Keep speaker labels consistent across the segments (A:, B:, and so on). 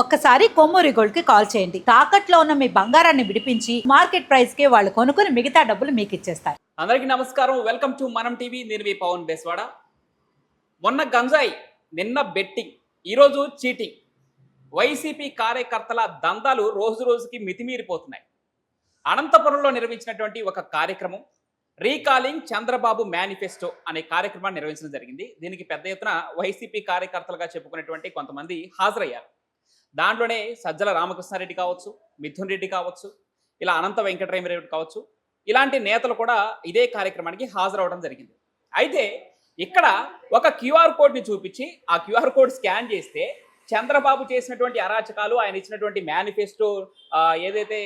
A: ఒక్కసారి కొమ్మూరి గోల్డ్కి కాల్ చేయండి. తాకట్లో ఉన్న మీ బంగారాన్ని విడిపించి మార్కెట్ ప్రైస్కి వాళ్ళు కొనుక్కుని మిగతా డబ్బులు మీకు ఇచ్చేస్తారు
B: అందరికీ నమస్కారం. వెల్కమ్ టు మనం టీవీ. నేను మీ పవన్ బేస్వాడ. మొన్న గంజాయి నిన్న బెట్టింగ్ ఈరోజు చీటింగ్. వైసీపీ కార్యకర్తల దందాలు రోజు రోజుకి మితిమీరిపోతున్నాయి. అనంతపురంలో నిర్వహించినటువంటి ఒక కార్యక్రమం రీకాలింగ్ చంద్రబాబు మేనిఫెస్టో అనే కార్యక్రమాన్ని నిర్వహించడం జరిగింది. దీనికి పెద్ద ఎత్తున వైసీపీ కార్యకర్తలుగా చెప్పుకునేటువంటి కొంతమంది హాజరయ్యారు. దాంట్లోనే సజ్జల రామకృష్ణారెడ్డి కావచ్చు మిథున్ రెడ్డి కావచ్చు ఇలా అనంత వెంకటరామరెడ్డి కావచ్చు ఇలాంటి నేతలు కూడా ఇదే కార్యక్రమానికి హాజరవడం జరిగింది. అయితే ఇక్కడ ఒక క్యూఆర్ కోడ్ని చూపించి ఆ క్యూఆర్ కోడ్ స్కాన్ చేస్తే చంద్రబాబు చేసినటువంటి అరాచకాలు ఆయన ఇచ్చినటువంటి మేనిఫెస్టో ఏదైతే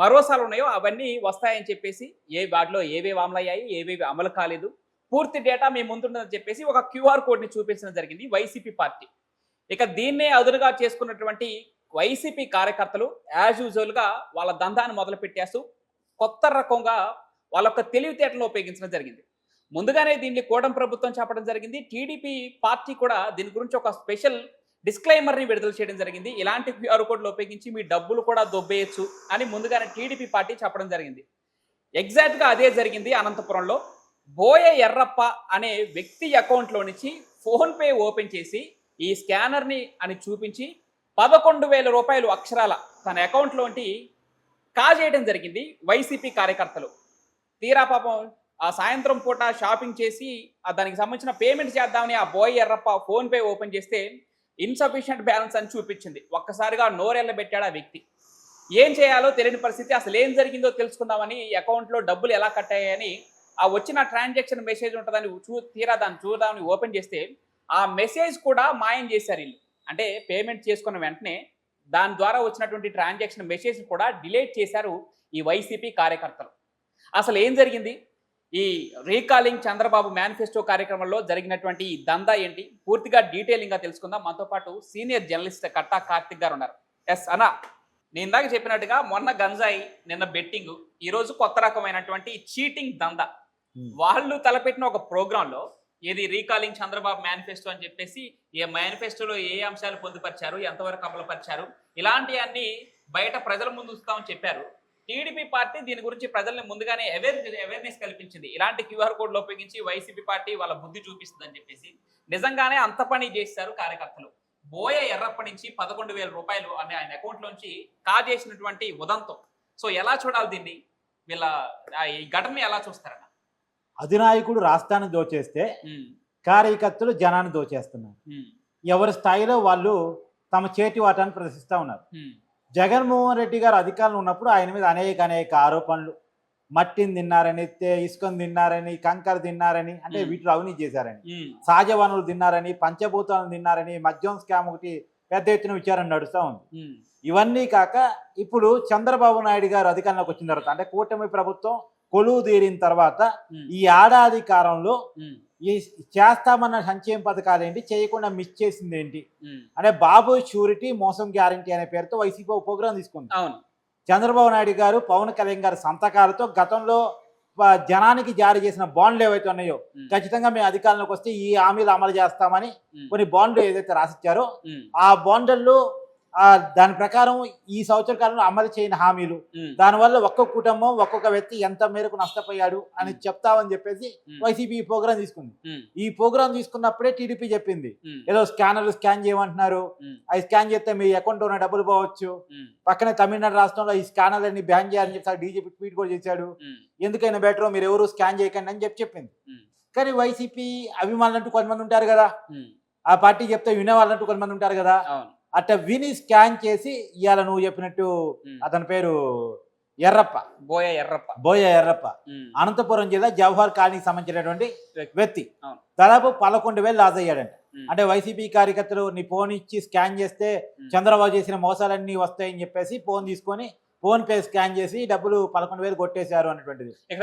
B: భరోసాలు ఉన్నాయో అవన్నీ వస్తాయని చెప్పేసి ఏ వాటిలో ఏవేవి అమలయ్యాయి ఏవేవి అమలు కాలేదు. పూర్తి డేటా మేము ముందుందని చెప్పేసి ఒక క్యూఆర్ కోడ్ని చూపించడం జరిగింది వైసీపీ పార్టీ. ఇక దీన్నే అదునుగా చేసుకున్నటువంటి వైసీపీ కార్యకర్తలు యాజ్ యూజువల్గా వాళ్ళ దందాన్ని మొదలు పెట్టేస్తూ కొత్త రకంగా వాళ్ళ యొక్క తెలివితేటలను ఉపయోగించడం జరిగింది. ముందుగానే దీన్ని కూడం ప్రభుత్వం చెప్పడం జరిగింది. టీడీపీ పార్టీ కూడా దీని గురించి ఒక స్పెషల్ డిస్క్లైమర్ని విడుదల చేయడం జరిగింది. ఇలాంటి క్యూఆర్ కోడ్లు ఉపయోగించి మీ డబ్బులు కూడా దొబ్బేయచ్చు అని ముందుగానే టీడీపీ పార్టీ చెప్పడం జరిగింది. ఎగ్జాక్ట్గా అదే జరిగింది అనంతపురంలో. బోయ ఎర్రప్ప అనే వ్యక్తి అకౌంట్లో నుంచి ఫోన్పే ఓపెన్ చేసి ఈ స్కానర్ని అని చూపించి పదకొండు వేల రూపాయలు అక్షరాల తన అకౌంట్లోంటి కాజేయడం జరిగింది వైసీపీ కార్యకర్తలు. తీరా పాపం ఆ సాయంత్రం పూట షాపింగ్ చేసి దానికి సంబంధించిన పేమెంట్ చేద్దామని ఆ బోయ్ ఎర్రప్ప ఫోన్పే ఓపెన్ చేస్తే ఇన్సఫిషియంట్ బ్యాలెన్స్ అని చూపించింది. ఒక్కసారిగా నోరెళ్ళ పెట్టాడు ఆ వ్యక్తి. ఏం చేయాలో తెలియని పరిస్థితి అసలు ఏం జరిగిందో తెలుసుకుందామని అకౌంట్లో డబ్బులు ఎలా కట్ అయ్యాయని ఆ వచ్చిన ట్రాన్సాక్షన్ మెసేజ్ ఉంటుందని చూ తీరా దాన్ని చూద్దామని ఓపెన్ చేస్తే ఆ మెసేజ్ కూడా మాయం చేశారు వీళ్ళు. అంటే పేమెంట్ చేసుకున్న వెంటనే దాని ద్వారా వచ్చినటువంటి ట్రాన్సాక్షన్ మెసేజ్ కూడా డిలీట్ చేశారు ఈ వైసీపీ కార్యకర్తలు. అసలు ఏం జరిగింది? ఈ రీకాలింగ్ చంద్రబాబు మేనిఫెస్టో కార్యక్రమంలో జరిగినటువంటి ఈ దందా ఏంటి? పూర్తిగా డీటెయిలింగ్గా తెలుసుకుందాం. మనతో పాటు సీనియర్ జర్నలిస్ట్ కట్టా కార్తిక్ గారు ఉన్నారు. ఎస్ అనా నేను ఇందాక చెప్పినట్టుగా మొన్న గంజాయి నిన్న బెట్టింగ్ ఈరోజు కొత్త రకమైనటువంటి చీటింగ్ దందా. వాళ్ళు తలపెట్టిన ఒక ప్రోగ్రాంలో ఏది రీకాలింగ్ చంద్రబాబు మేనిఫెస్టో అని చెప్పేసి ఏ మేనిఫెస్టోలో ఏ అంశాలు పొందుపరిచారు ఎంతవరకు అమలుపరిచారు ఇలాంటివన్నీ బయట ప్రజల ముందు ఉంచుతామని చెప్పారు. టీడీపీ పార్టీ దీని గురించి ప్రజల్ని ముందుగానే అవేర్ అవేర్నెస్ కల్పించింది. ఇలాంటి క్యూఆర్ కోడ్లు ఉపయోగించి వైసీపీ పార్టీ వాళ్ళ బుద్ధి చూపిస్తుందని చెప్పేసి నిజంగానే అంత పని చేశారు కార్యకర్తలు. బోయ ఎర్రప్పటి నుంచి పదకొండు వేల రూపాయలు అనే ఆయన అకౌంట్లోంచి కాజేసినటువంటి ఉదంతం. సో ఎలా చూడాలి దీన్ని? వీళ్ళ ఆ ఈ ఘటనని ఎలా చూస్తారన్న
C: అధినాయకుడు రాష్ట్రాన్ని దోచేస్తే కార్యకర్తలు జనాన్ని దోచేస్తున్నారు. ఎవరి స్థాయిలో వాళ్ళు తమ చేతి వాటాన్ని ప్రదర్శిస్తూ ఉన్నారు. జగన్మోహన్ రెడ్డి గారు అధికారంలో ఉన్నప్పుడు ఆయన మీద అనేక అనేక ఆరోపణలు. మట్టిని తిన్నారని ఇసుకను తిన్నారని కంకర తిన్నారని అంటే. వీటిలో అవినీతి చేశారని. సహజ వనరులు తిన్నారని పంచభూతాలను తిన్నారని మద్యం స్కామ్ ఒకటి పెద్ద ఎత్తున విచారణ నడుస్తూ ఉంది. ఇవన్నీ కాక ఇప్పుడు చంద్రబాబు నాయుడు గారు అధికారంలోకి వచ్చిన తర్వాత అంటే కూటమి ప్రభుత్వం కొలువు తీరిన తర్వాత ఈ ఏడాది కాలంలో ఈ చేస్తామన్న సంక్షేమ పథకాలు ఏంటి? చేయకుండా మిస్ చేసింది ఏంటి. అంటే బాబు షూరిటీ మోసం గ్యారంటీ అనే పేరుతో వైసీపీ ప్రోగ్రాం తీసుకుంది.
B: అవును.
C: చంద్రబాబు నాయుడు గారు పవన్ కళ్యాణ్ గారి సంతకాలతో గతంలో జనానికి జారీ చేసిన బాండ్లు ఏవైతే ఉన్నాయో ఖచ్చితంగా మేము అధికారంలోకి వస్తే ఈ హామీలు అమలు చేస్తామని కొన్ని బాండ్లు ఏదైతే రాసిచ్చారో ఆ బాండ్లలో దాని ప్రకారం ఈ సంవత్సర కాలంలో అమలు చేయని హామీలు. దానివల్ల ఒక్కొక్క కుటుంబం ఒక్కొక్క వ్యక్తి ఎంత మేరకు నష్టపోయాడు అని. చెప్తామని చెప్పేసి వైసీపీ ఈ ప్రోగ్రాం తీసుకుంది. ఈ ప్రోగ్రాం తీసుకున్నప్పుడే టీడీపీ చెప్పింది. ఏదో స్కానర్లు స్కాన్ చేయమంటున్నారు. అవి స్కాన్ చేస్తే మీ అకౌంట్ ఉన్న డబ్బులు పోవచ్చు. పక్కనే తమిళనాడు రాష్ట్రంలో ఈ స్కానర్లన్నీ బ్యాన్ చేయాలని చెప్పి డీజీపీ ట్వీట్ కూడా చేశాడు. ఎందుకైనా బెటర్ మీరు ఎవరు స్కాన్ చేయకండి అని చెప్పి చెప్పింది. కానీ వైసీపీ అభిమానులు అంటూ కొంతమంది ఉంటారు కదా. ఆ పార్టీ చెప్తే వినేవాళ్ళంటూ కొంతమంది ఉంటారు కదా. అట్లా విని స్కాన్ చేసి ఇవాళ నువ్వు చెప్పినట్టు. అతని పేరు ఎర్రప్ప.
B: బోయ ఎర్రప్ప.
C: బోయ ఎర్రప్ప. అనంతపురం జిల్లా జవహర్ కాలనీకి సంబంధించినటువంటి
B: వ్యక్తి.
C: దాదాపు పదకొండు వేలు లాస్ అయ్యాడంట అంటే వైసీపీ కార్యకర్తలు నీ ఫోన్ ఇచ్చి స్కాన్ చేస్తే చంద్రబాబు చేసిన మోసాలన్నీ వస్తాయని చెప్పేసి ఫోన్ తీసుకొని ఫోన్ పే స్కాన్ చేసి డబ్బులు పదకొండు వేలు కొట్టేశారు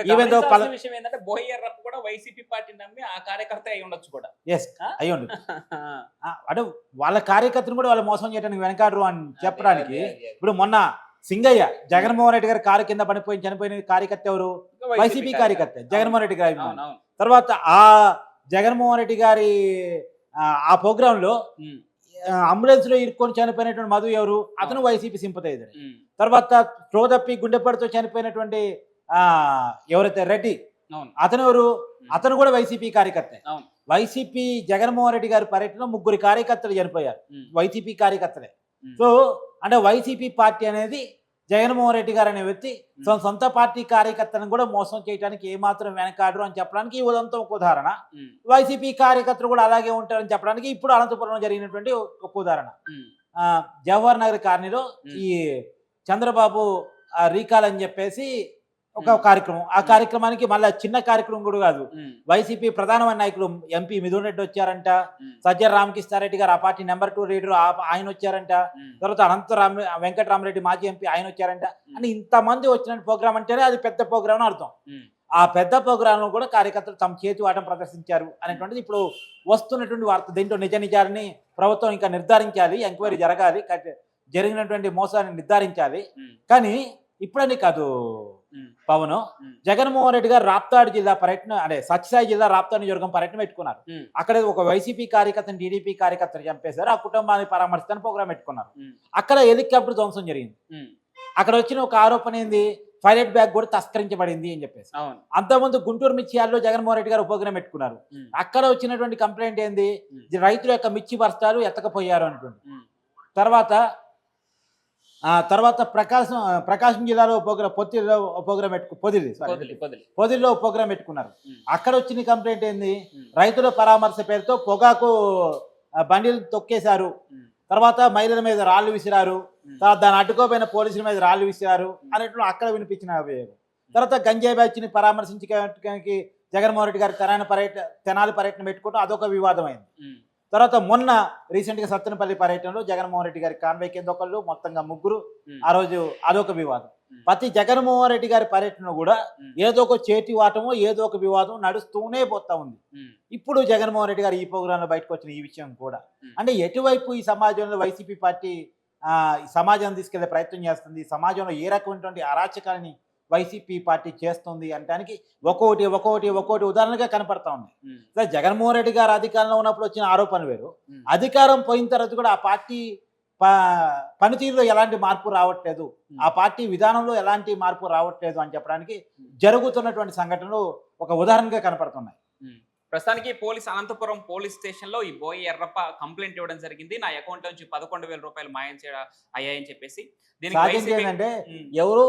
B: గమనించాల్సిన
C: పల-
B: విషయం ఏంటంటే బోయ ఎర్రప్ప కూడా వైసీపీ పార్టీ నమ్మి ఆ కార్యకర్త అయి ఉండొచ్చు కూడా.
C: ఎస్
B: ఆ?
C: అయ్యండి అంటే వాళ్ళ కార్యకర్తను కూడా వాళ్ళు మోసం చేయడానికి వెనకాడరు అని చెప్పడానికి. ఇప్పుడు మొన్న సింగయ్య జగన్మోహన్ రెడ్డి గారి కారు కింద పడిపోయి చనిపోయిన కార్యకర్త ఎవరు? వైసీపీ కార్యకర్త. జగన్మోహన్ రెడ్డి గారి. తర్వాత ఆ జగన్మోహన్ రెడ్డి గారి ఆ, ఆ ప్రోగ్రామ్లో
B: ఉమ్,
C: అంబులెన్స్లో ఇరుక్కొని చనిపోయినటువంటి మధు ఎవరు? అతను వైసీపీ సింపతైజర్. తర్వాత త్రో తప్పి గుండెపడితో చనిపోయినటువంటి ఆ ఎవరైతే రెడ్డి అతను ఎవరు? అతను కూడా వైసీపీ కార్యకర్తే. వైసీపీ జగన్మోహన్ రెడ్డి గారి పర్యటనలో ముగ్గురు కార్యకర్తలు చనిపోయారు. వైసీపీ కార్యకర్తలే. సో అంటే వైసీపీ పార్టీ అనేది జగన్మోహన్ రెడ్డి గారు అనే వ్యక్తి సొ- సొంత పార్టీ కార్యకర్తలను కూడా మోసం చేయడానికి ఏమాత్రం వెనకాడరు అని చెప్పడానికి ఉదంతం ఒక ఉదాహరణ. వైసీపీ కార్యకర్తలు కూడా అలాగే ఉంటారని చెప్పడానికి ఇప్పుడు అనంతపురంలో జరిగినటువంటి ఒక ఉదాహరణ. జవహర్ నగర్ కాలనీలో
B: మ్.
C: ఈ చంద్రబాబు రీకాల్ అని చెప్పేసి ఒక. కార్యక్రమం. ఆ కార్యక్రమానికి మళ్ళీ చిన్న కార్యక్రమం కూడా కాదు. వైసీపీ ప్రధానమైన నాయకులు ఎంపీ మిథున్ రెడ్డి వచ్చారంట
B: ఉమ్,
C: సజ్జల రామకృష్ణారెడ్డి గారు ఆ పార్టీ నెంబర్ టూ లీడర్ ఆయన వచ్చారంట తర్వాత అనంత రామ వెంకటరామరెడ్డి మాజీ ఎంపీ ఆయన వచ్చారంట. అని ఇంతమంది వచ్చిన ప్రోగ్రామ్ అంటేనే అది పెద్ద ప్రోగ్రామ్ అని అర్థం. ఆ పెద్ద ప్రోగ్రామ్లో కూడా కార్యకర్తలు తమ చేతి వాటం ప్రదర్శించారు అనేటువంటిది ఇప్పుడు వస్తున్నటువంటి వార్త. దీంట్లో నిజ నిజాలని ప్రభుత్వం ఇంకా నిర్ధారించాలి ఎంక్వైరీ జరగాలి జరిగినటువంటి మోసాన్ని నిర్ధారించాలి. కానీ ఇప్పుడని కాదు. పవన్ జగన్మోహన్ రెడ్డి గారు రాప్తాడు జిల్లా పర్యటన అదే సత్యసాయి జిల్లా రాప్తాడు నియోజకవర్గం పర్యటన పెట్టుకున్నారు. అక్కడ ఒక వైసీపీ కార్యకర్తను టీడీపీ కార్యకర్తను చంపేశారు. ఆ కుటుంబాన్ని పరామర్శిస్తాను ప్రోగ్రామ్ పెట్టుకున్నారు. అక్కడ హెలికాప్టర్ ధ్వంసం జరిగింది. అక్కడ వచ్చిన ఒక ఆరోపణ ఏంది? పైలట్ బ్యాగ్ కూడా తస్కరించబడింది అని చెప్పేసి. అంతకుముందు గుంటూరు మిర్చియాల్లో జగన్మోహన్ రెడ్డి గారు ఉపగ్రహం పెట్టుకున్నారు. అక్కడ వచ్చినటువంటి కంప్లైంట్ ఏంది? రైతుల యొక్క మిర్చి బస్తాలు ఎత్తకపోయారు
B: ఉమ్,
C: తర్వాత తర్వాత ప్రకాశం ప్రకాశం జిల్లాలో ఉపగ్రహం పొత్తిలో ఉపగ్రహం పెట్టుకు పొదిలి పొదిలిలో ఉపగ్రహం పెట్టుకున్నారు. అక్కడ వచ్చిన కంప్లైంట్ ఏంది? రైతుల పరామర్శ పేరుతో పొగాకు ఆ, బండిలు తొక్కేశారు. తర్వాత మహిళల మీద రాళ్ళు విసిరారు. తర్వాత దాన్ని అడ్డుకోపోయిన పోలీసుల మీద రాళ్ళు విసిరారు. అనేట్లు అక్కడ వినిపించిన అభియోగం. తర్వాత గంజాయి బ్యాచ్ని పరామర్శించడానికి జగన్మోహన్ రెడ్డి గారి తెనాలి పర్యటన తెనాలి పర్యటన పెట్టుకోవడం అదొక వివాదం అయింది
B: ఉమ్,
C: తర్వాత మొన్న రీసెంట్గా సత్తెనపల్లి పర్యటనలో జగన్మోహన్ రెడ్డి గారి కాన్వే కింద ఒకళ్ళు మొత్తంగా ముగ్గురు ఆ రోజు అదొక వివాదం. ప్రతి జగన్మోహన్ రెడ్డి గారి పర్యటన కూడా ఏదో ఒక చేతి వాటమో ఏదో ఒక వివాదం నడుస్తూనే పోతా ఉంది. ఇప్పుడు జగన్మోహన్ రెడ్డి గారు ఈ ప్రోగ్రాంలో బయటకు వచ్చిన ఈ విషయం కూడా. అంటే ఎటువైపు ఈ సమాజంలో వైసీపీ పార్టీ సమాజం తీసుకెళ్ళే ప్రయత్నం చేస్తుంది? సమాజంలో ఏ రకమైనటువంటి అరాచకాలని వైసీపీ పార్టీ చేస్తుంది అనడానికి ఒక్కొక్కటి ఒక్కొక్కటి ఒక్కొక్కటి ఉదాహరణగా కనపడతా ఉన్నాయి. జగన్మోహన్ రెడ్డి గారు అధికారంలో ఉన్నప్పుడు వచ్చిన ఆరోపణ వేరు. అధికారం పోయిన తర్వాత కూడా ఆ పార్టీ పనితీరులో ఎలాంటి మార్పు రావట్లేదు. ఆ పార్టీ విధానంలో ఎలాంటి మార్పు రావట్లేదు అని చెప్పడానికి జరుగుతున్నటువంటి సంఘటనలు ఒక ఉదాహరణగా కనపడుతున్నాయి.
B: ప్రస్తుతానికి పోలీస్ అనంతపురం పోలీస్ స్టేషన్లో ఈ బోయి ఎర్రప్ప కంప్లైంట్ ఇవ్వడం జరిగింది. నా అకౌంట్ నుంచి పదకొండు వేల రూపాయలు మాయం చేయడం అయ్యాయని చెప్పేసి
C: ఏంటంటే ఎవరు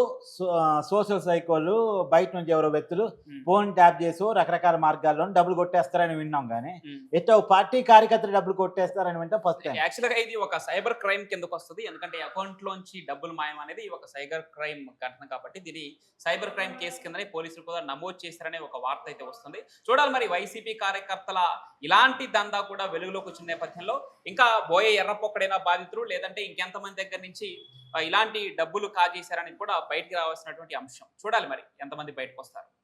C: సోషల్ సైకోలు బయట నుంచి ఎవరో వ్యక్తులు ఫోన్ ట్యాప్ చేసి రకరకాల మార్గాల్లో డబ్బులు కొట్టేస్తారని విన్నాం కానీ. ఎట్టో పార్టీ కార్యకర్తలు డబ్బులు కొట్టేస్తారని వింటే ఫస్ట్ టైం.
B: యాక్చువల్గా ఇది ఒక సైబర్ క్రైమ్ కిందకు వస్తుంది. ఎందుకంటే అకౌంట్ లోంచి డబ్బులు మాయం అనేది ఒక సైబర్ క్రైమ్ ఘటన కాబట్టి దీని సైబర్ క్రైమ్ కేసు కిందనే పోలీసులు కూడా నమోదు చేశారనే ఒక వార్త అయితే వస్తుంది. చూడాలి మరి వైసీపీ కార్యకర్తల ఇలాంటి దందా కూడా వెలుగులోకి వచ్చిన నేపథ్యంలో ఇంకా బోయే ఎర్రపొక్కడైనా బాధితులు లేదంటే ఇంకెంతమంది దగ్గర నుంచి ఇలాంటి డబ్బులు కాజేశారని కూడా బయటికి రావాల్సినటువంటి అంశం. చూడాలి మరి ఎంతమంది బయటకు వస్తారు